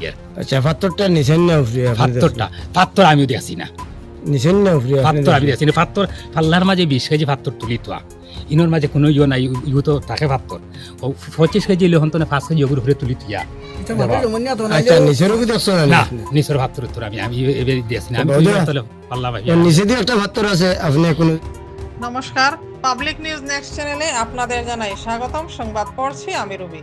মাতিয়ার আচ্ছা পাত্তরটা নিছেন না উফরি পাত্তরটা পাত্তর আমিও দেখছি না। নিছেন না উফরি পাত্তর আমি দেখছি না। পাত্তর পাল্লার মাঝে বিশ কেজি পাত্তর তুলি তো। ইনোর মাঝে কোনো ইয়ে নাই ইউ তো থাকে পাত্তর ও পঁচিশ কেজি লহন তো পাঁচ কেজি ওগুলো ঘুরে তুলি তুইয়া। আচ্ছা নিছেরও কি দেখছ না না নিচের পাত্তর তোর আমি আমি এবার দিয়েছি না। আমি পাল্লা ভাই নিচে দিয়ে একটা পাত্তর আছে আপনি কোনো নমস্কার পাবলিক নিউজ নেক্সট চ্যানেলে আপনাদের জানাই স্বাগতম। সংবাদ পড়ছি আমি রুবি।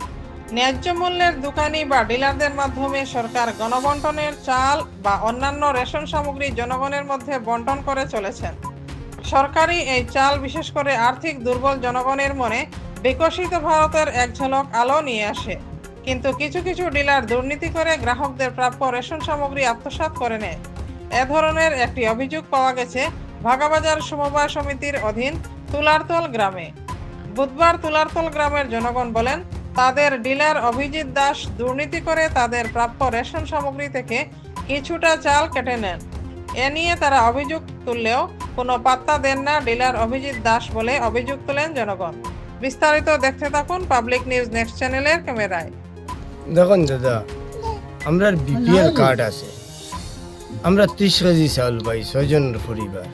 ন্যায্য মূল্যের দোকানি বা ডিলারদের মাধ্যমে সরকার গণবন্টনের চাল বা অন্যান্য রেশন সামগ্রী জনগণের মধ্যে বন্টন করে চলেছেন। সরকারি এই চাল, বিশেষ করে আর্থিক দুর্বল জনগণের মনে বিকশিত ভারতের এক ঝলক আলো নিয়ে আসে। কিন্তু কিছু কিছু ডিলার দুর্নীতি করে গ্রাহকদের প্রাপ্য রেশন সামগ্রী আত্মসাৎ করে নেয়। এ ধরনের একটি অভিযোগ পাওয়া গেছে ভাগাবাজার সমবায় সমিতির অধীন তুলারতল গ্রামে। বুধবার তুলারতল গ্রামের জনগণ বলেন তাদের ডিলার অভিজিৎ দাস দুর্নীতি করে তাদের প্রাপ্য রেশন সামগ্রী থেকে কিছুটা চাল কেটে নেন। এ নিয়ে তারা অভিযোগ তুললেও কোনো পাত্তা দেন না ডিলার অভিজিৎ দাস বলে অভিযোগ তোলেন জনগণ। বিস্তারিত দেখতে থাকুন পাবলিক নিউজ নেক্সট চ্যানেলের ক্যামেরায়। দেখুন দাদা আমরা বিপিএল কার্ড আছে। আমরা ত্রিশ কেজি চাউল পাই, ছয়জন পরিবার।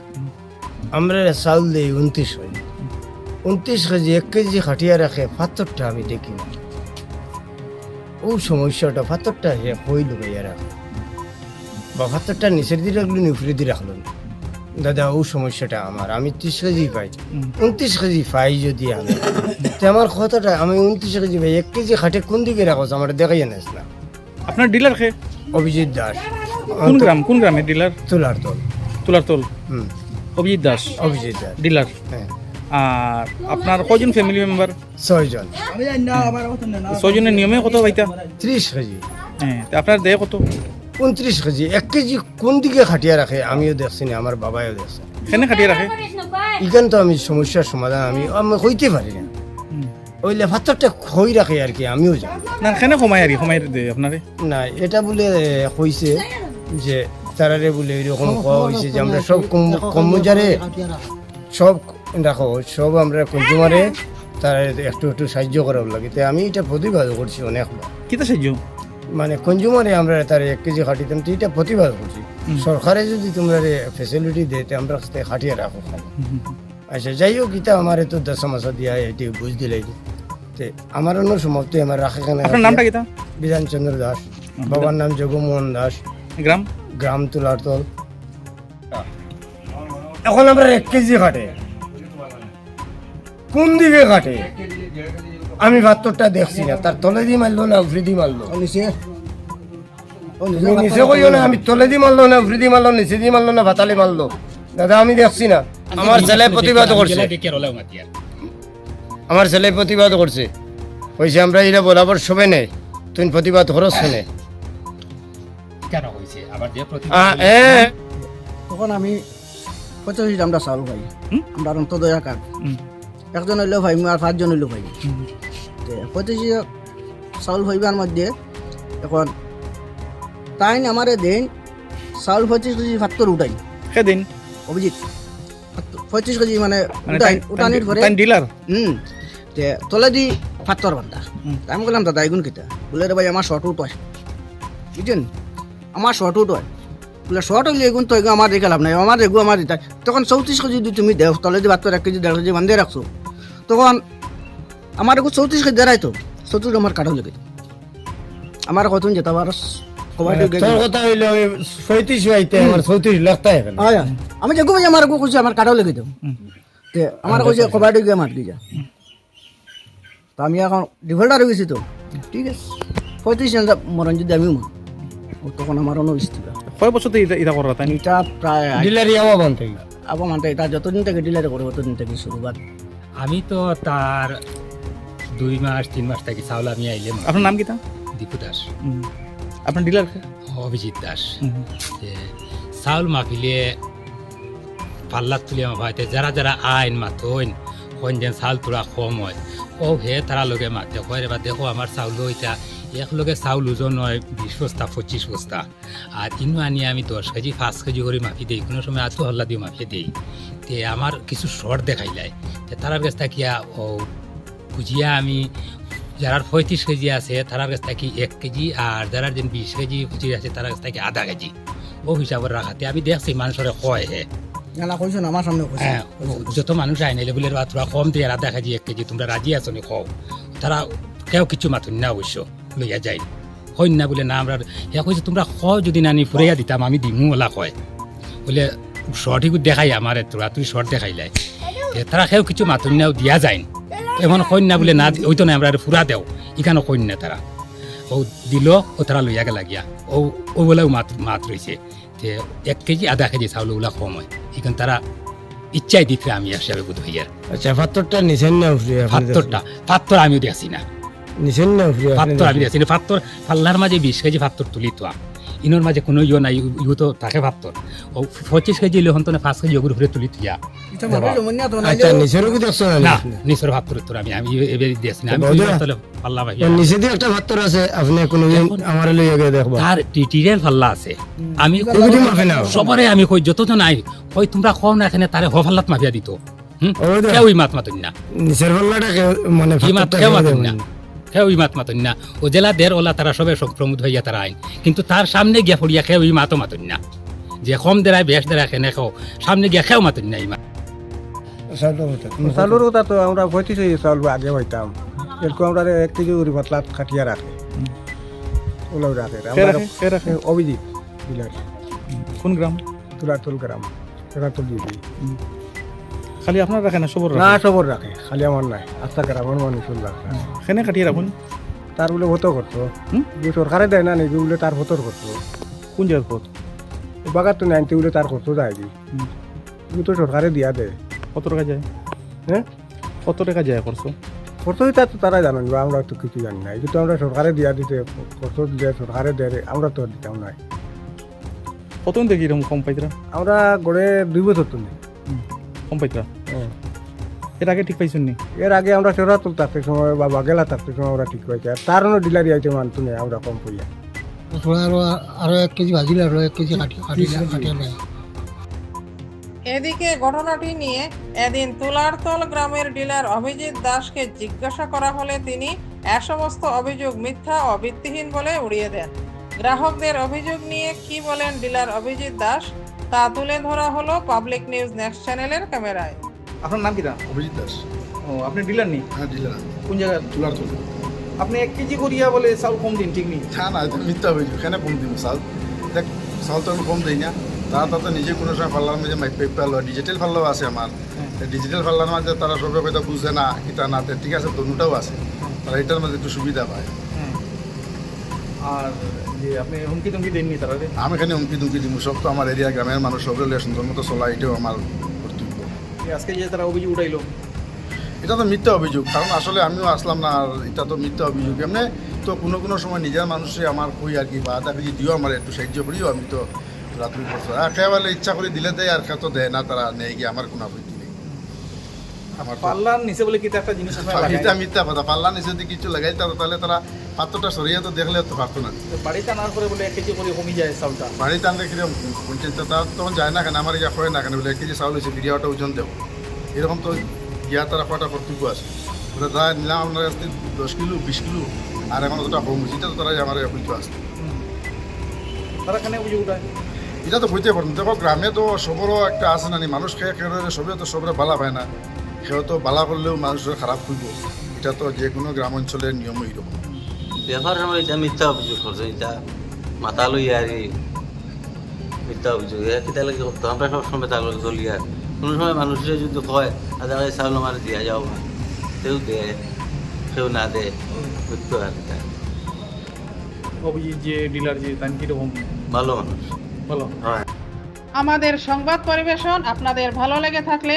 আমরা চাউল দিই উনত্রিশ কেজি। উনত্রিশ কেজি এক কেজি খাটিয়া রাখে পাথরটা আমি দেখি না। ও সমস্যাটা পাথরটা হে হই লুকাইয়া রাখে। বা পাথরটা নিচের দিয়ে রাখল নি উপরে দিয়ে রাখল না। দাদা ও সমস্যাটা আমার আমি ত্রিশ কেজি পাই। উনত্রিশ কেজি পাই যদি আমি। তো আমার কথাটা আমি উনত্রিশ কেজি পাই এক কেজি খাটে কোন দিকে রাখো আমার দেখাই জানিস না আপনার ডিলার খে অভিজিৎ দাস। কোন গ্রাম কোন গ্রামের ডিলার তোলার দল। তুলারতল হুম। অভিজিৎ দাস। অভিজিৎ দাস। ডিলার হ্যাঁ। আর আপনার কয়জন ফ্যামিলি মেম্বার ছয়জন। ছয়জনের নিয়মে কত পাইতা ত্রিশ কেজি। হ্যাঁ তা আপনার দেয় কত? উনত্রিশ কেজি। এক কেজি কোন দিকে খাটিয়া রাখে আমিও দেখছি না আমার বাবাও দেখছে। কেনে খাটিয়ে রাখে? ইখান তো আমি সমস্যার সমাধান আমি আমি হইতে পারি না। ওই লেফাত্তরটা খই রাখে আর কি আমিও জানি। না কেনে কমাই আর কমাই দেয় আপনারে? না এটা বলে কইছে যে তারারে বলে এরকম কোয়া হয়েছে যে আমরা সব কর্মচারে সব দেখো সব আমরা কনজিউমারে তারা একটু একটু সাহায্য করার লাগে। তো আমি এটা প্রতিবাদ করছি অনেকবার কিতা সাহায্য? মানে কনজিউমারে আমরা তার এক কেজি খাটিতাম তো এটা প্রতিবাদ করছি। সরকারে যদি তোমরা ফেসিলিটি দেয় আমরা খাটিয়ে রাখো। আচ্ছা যাই হোক এটা আমার তো দশ মাস দিয়া এটি বুঝ দিলাই তে আমার অন্য সমাপ্তি আমার রাখা কেন? নামটা কিতা? বিধানচন্দ্র দাস। বাবার নাম জগমোহন দাস। গ্রাম? গ্রাম তুলারতল। এখন আমরা এক কেজি কাটে কোন দিকে কাটে? আমি ভাতটা দেখছি না। তার তলে দিয়ে মারলো না উফরি দিয়ে মারলো নিচে? কইও না আমি তলে দিয়ে মারলো না উফরি দিয়ে মারলো নিচে দিয়ে মারলো না ভাতালে মারলো? দাদা আমি দেখছি না। আমার ছেলে প্রতিবাদ করছে। আমার ছেলে প্রতিবাদ করছে। কইছে আমরা এটা বরাবর সবে নেই। তুমি প্রতিবাদ করছ শুনে কেন হয়েছে আবার যে প্রতি তখন আমি পঁচাশি আমরা চাউল পাই হুম? আমরা অন্তদয়া কার্ড। একজন হইলেও ভাই আর পাঁচজন হইলেও ভাই। পঁচাশি চাউল হইবার মধ্যে এখন তাই আমারে দেন চাউল পঁচিশ কেজি ভাত্তর উঠাই সেদিন? অভিজিৎ পঁচিশ কেজি মানে মানে উঠাই উঠানির পরে ডিলার হুম তে তলে দি ফাত্তর বান্ধা। আমি বললাম দাদা এগুন কিতা? বলে রে ভাই আমার শর্ট উঠ হয়। বুঝছেন? আমার শর্ট উঠ হয়। বলে শর্ট হইলে এগুন তো এগুলো আমার রেখে লাভ নাই আমার এগু আমার তখন চৌত্রিশ কেজি যদি তুমি দেও তলে দি বাত্তর এক কেজি দেড় কেজি বান্ধে রাখছো। তখন আমার এগু চৌত্রিশ কেজি দেড়াই তো। চৌত্রিশ আমার কাটাও লেগে আমার কতদিন যেতে আবার আমি যে আমার খুঁজছি আমার কাটাও লেগে তে। আমার কইছে কবাডি গিয়ে মারলি যা। তো আমি এখন ডিভোল্টার হয়ে গেছি তো। ঠিক আছে। পঁয়ত্রিশ মরণ যদি আমি মর তখন আমার অন্য স্থিতি কয় বছর থেকে এটা- করা এটা প্রায় ডিলার বান থেকে আবার মানতে এটা যতদিন থেকে ডিলারে করব ততদিন থেকে শুরুবাত আমি তো তার দুই মাস তিন মাস থেকে চাউল আমি আইলে আপনার নাম কি তা দীপু দাস। আপনার ডিলার অভিজিৎ দাস। চাউল মাফিলে তুলি আমার ভাইতে যারা যারা আইন মাতইন কোন যেন চাউল তোলা কম হয়। ও হে তারা লগে মাতে কয় বা দেখো আমার চাউল ওইটা এক লগে চাউল ওজন হয় বিশ বস্তা পঁচিশ বস্তা। আর ইনু আনি আমি দশ কেজি পাঁচ কেজি করে মাফি দিই। কোনো সময় আতো হল্লা দিয়ে মাফিয়ে দিই। তে আমার কিছু শর্ট দেখাইলাই তে তারার কাছ থেকে ও বুঝিয়া আমি যারা পঁয়ত্রিশ কেজি আছে তার কাছ থেকে এক কেজি আর যারা যেন বিশ কেজি পঁচিশ আছে তার কাছ থেকে আধা কেজি। ও হিসাবে রাখাতে আমি দেখছি মানুষের কয় হে। আমার সামনে হ্যাঁ যত মানুষ আইন এলে বলে তোরা কম দিয়ে আধা কেজি এক কেজি তোমরা রাজি আছো নি কও। তারা কেউ কিছু মাতুন না অবশ্য লইয়া যাই হইন না বলে না আমরা হে কইছে তোমরা খ যদি নানি ফুরাইয়া দিতাম আমি দিমু ওলা কয়। বলে সঠিক দেখাই আমার তোরা তুই শর্ট দেখাইলাই। তারা কেউ কিছু মাতুন নাও দিয়া যায় এমন কইন না বলে না ওই তো না আমরা ফুরা দেও। ইখানো কইন না তারা। ও দিল ও তারা লইয়া গেলা গিয়া। ও ও বলেও মাত মাত রয়েছে যে এক কেজি আধা কেজি চাউল ওগুলা কম হয়। এখন তারা ইচ্ছাই দিতে আমি হিসাবে বোধ হইয়ার আচ্ছা পাত্রটা নিছেন না পাত্তরটা পাত্তর আমিও দেখছি না। নিছেন না উফরি পাত্তর আমি না পাত্তর পাল্লার মাঝে বিশ কেজি পাত্তর তুলি তো ইনোর মাঝে কোনো ইয়ে নাই ইউ তো থাকে পাত্তর ও পঁচিশ কেজি হলে হন্তনে পাঁচ কেজি ওগুলো ঘুরে তুলি তুইয়া। না তো আচ্ছা না না? নিচের আমি আমি এবার দিয়েছি না আমি পাল্লা ভাই নিচে দিয়ে একটা আছে আপনি কোনোদিন আমার লইয়া গিয়ে দেখবা। তার পাল্লা আছে। আমি সবরে আমি কই যতজন নাই কই তোমরা কম না এখানে তারে হফাল্লাত মাফিয়া দিত। হুম। কেউই মাত মাতুন না। নিচের পাল্লাটা মানে কি মাত কেউ মাতুন দেবেন না কেউই মাত মাতুন না ও জেলা দের ওলা তারা সবে সব প্রমোদ হইয়া তারা আইন। কিন্তু তার সামনে গিয়া পড়িয়া ওই মাতো মাতুন না যে কম দেরায় বেশ দেরায় খেনে খাও সামনে গিয়া খেও মাতুন না ইমা চাউলের কথা। তো আমরা কেজি চাউল আগে হইতাম। এরকম আমরা এক কেজি করে পাতলা খাটিয়া রাখে। ওলাও রাখে অভিজিৎ কোন গ্রাম? তুলাতুল গ্রাম তুলাতুল দিদি খালি আপনার রাখে না সবর না সবর রাখে। খালি আমার নাই। আস্তা গ্রামের মানুষ রাখে। সেনে কাটিয়ে রাখুন। তার বলে ভোটও করতো। সরকারে দেয় না নাকি বলে তার ভোটর করতো। কোন জায়গার পথ বাগার তো নাইনটি বলে তার করতো যায়। এগুলো তো সরকারে দিয়া দেয় কত টাকা যায়? হ্যাঁ? কত টাকা যায় খরচ? করতোই তার তো তারা জানেন বা আমরা তো কিছু জানি না। এই তো আমরা সরকারে দিয়া দিতে করতো দিলে সরকারে দেয় আমরা তো দিতাম না। কত দেখি এরকম কম পাইতরা? আমরা গড়ে দুই বছর তো নেই। কম পাইতরা হ্যাঁ। এর আগে ঠিক পাইছেন নি? এর আগে আমরা থাকতে সময় বা বাগেলা থাকতে সময় আমরা ঠিক পাইছি। আর ডিলারি আইতে মানতো না আমরা কম পইয়া আরও আরও এক কেজি ভাজিলে আরও এক কেজি নেয়। এদিকে ঘটনাটি নিয়ে এদিন তুলারতল গ্রামের ডিলার অভিজিৎ দাসকে জিজ্ঞাসা করা হলে তিনি এ সমস্ত অভিযোগ মিথ্যা ও ভিত্তিহীন বলে উড়িয়ে দেন। গ্রাহকদের অভিযোগ নিয়ে কি বলেন ডিলার অভিজিৎ দাস? তা তুলে ধরা হলো পাবলিক নিউজ নেক্সট চ্যানেলের ক্যামেরায়। আপনার নাম কিটা অভিজিৎ দাস। ও আপনি ডিলার নি? হ্যাঁ ডিলার। কোন জায়গায়? তুলার তুলি আপনি এক কেজি করিয়া বলে চাউল কম দিন ঠিক নি? হ্যাঁ না এটা মিথ্যা অভিযোগ এখানে কম দিব চাল? দেখ চাল তো আমি কম দিই না। তারা তাতে নিজে কোনো সময় মাইক পাইপ পাল্লা ডিজিটাল পাল্লাও আছে আমার। ডিজিটাল পাল্লার মাঝে তারা সবে হয়তো বুঝে না এটা না তে। ঠিক আছে দোনোটাও আছে। তারা এটার মাঝে একটু সুবিধা পায়। আর যে আপনি হুমকি তুমকি দেননি তারা আমি এখানে হুমকি দুমকি দিব সব তো আমার এরিয়া গ্রামের মানুষ সবে লিয়ে সুন্দর মতো চলা এটাও আমার কর্তব্য। আজকে যে তারা অভিযোগ উঠাইলো। এটা তো মিথ্যা অভিযোগ কারণ আসলে আমিও আসলাম না আর এটা তো মিথ্যা অভিযোগ। এমনি তো কোনো কোনো সময় নিজের মানুষে আমার কই আর কি বা কেজি দিও আমার একটু সাহায্য করিও আমি তো রাত্রি করছ একেবারে ইচ্ছা করে দিলে দেয় আর খেয়ে তো দেয় না তারা নেই গিয়ে আমার কোনো আপত্তি পাল্লার নিচে বলে কি একটা জিনিস? এটা মিথ্যা কথা পাল্লা নিচে যদি কিছু লাগাই তাহলে তাহলে তারা পাত্রটা সরিয়ে তো দেখলে তো পারতো না। বাড়িতে আনার পরে বলে এক কেজি করে কমে যায় চাউলটা। বাড়িতে আনলে কীরকম? পঞ্চায়েত তখন যায় না কেন? আমার ইয়া হয় না কেন? বলে এক কেজি চাউল হয়েছে বিরিয়াটা ওজন দেবো। এরকম তো ইয়া তারা কটা কর্তব্য আছে। ওটা তারা নিলাম আপনার কাছ থেকে দশ কিলো বিশ কিলো আর এখন ওটা কম হয়েছে। এটা তো তারা আমার অভিজ্ঞ আছে। তারা কেন অভিযোগ উঠায়? এটা তো বইতে পারেন দেখো গ্রামে তো সবরও একটা আছে না মানুষ খেয়ে খেয়ে সবে তো সবরে বালা পায় না। সেও তো বালা করলেও মানুষের খারাপ করব এটা তো যে কোনো গ্রাম অঞ্চলের নিয়ম এইরকম ব্যাপার সময় এটা মিথ্যা অভিযোগ করছে এটা মাথা লই আর এই মিথ্যা অভিযোগ। এ কিতা লাগে করতো? আমরা সব সময় তার লগে চলি আর কোনো সময় মানুষের যদি কয় আধা কাছে চাউল আমার দিয়া যাও না। কেউ দেয় কেউ না দেয়। বুঝতো আর এটা। অভিজিৎ যে ডিলার যে তাই কীরকম? ভালো মানুষ। বলো হয় আমাদের সংবাদ পরিবেশন আপনাদের ভালো লেগে থাকলে